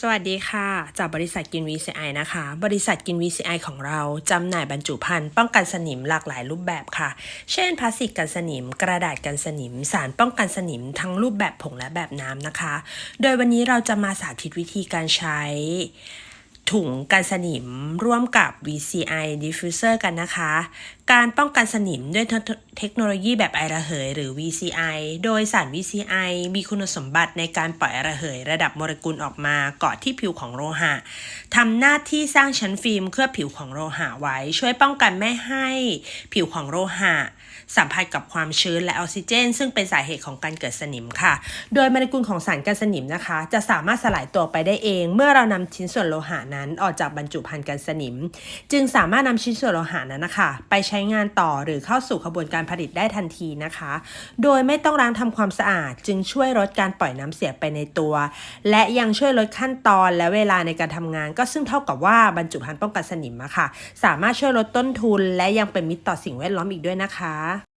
สวัสดีค่ะ จากบริษัทกิน VCI นะคะ บริษัทกิน VCI ของเราจำหน่ายบรรจุภัณฑ์ป้องกันสนิมหลากหลายรูปแบบค่ะ เช่นพลาสติกกันสนิม กระดาษกันสนิม สารป้องกันสนิม ทั้งรูปแบบผงและแบบน้ำนะคะ โดยวันนี้เราจะมาสาธิตวิธีการใช้ ถุงกันสนิมร่วมกับ VCI diffuser กันนะคะ การป้องกันสนิมด้วยเทคโนโลยีแบบไอระเหย หรือ VCI โดยสาร VCI มีคุณสมบัติในการปล่อยไอระเหย ระดับโมเลกุลออกมาเกาะที่ผิวของโลหะทำหน้าที่สร้างชั้นฟิล์มเคลือบผิวของโลหะไว้ ช่วยป้องกันไม่ให้ผิวของโลหะ สัมผัสกับความชื้นและออกซิเจน ซึ่งเป็นสาเหตุของการเกิดสนิมค่ะ โดยโมเลกุลของสารกันสนิมนะคะ จะสามารถสลายตัวไปได้เอง เมื่อเรานำชิ้นส่วนโลหะนั้นออกจากบรรจุภัณฑ์กันสนิม จึงสามารถนำชิ้นส่วนโลหะนั้นนะคะ ไปใช้งานต่อหรือเข้าสู่ขบวนการผลิตได้ทันทีนะคะ โดยไม่ต้องล้างทำความสะอาด จึงช่วยลดการปล่อยน้ำเสียไปในตัว และยังช่วยลดขั้นตอนและเวลาในการทำงาน ก็ซึ่งเท่ากับว่าบรรจุภัณฑ์ป้องกันสนิมอะค่ะ สามารถช่วยลดต้นทุน และยังเป็นมิตรต่อสิ่งแวดล้อมอีกด้วยนะคะ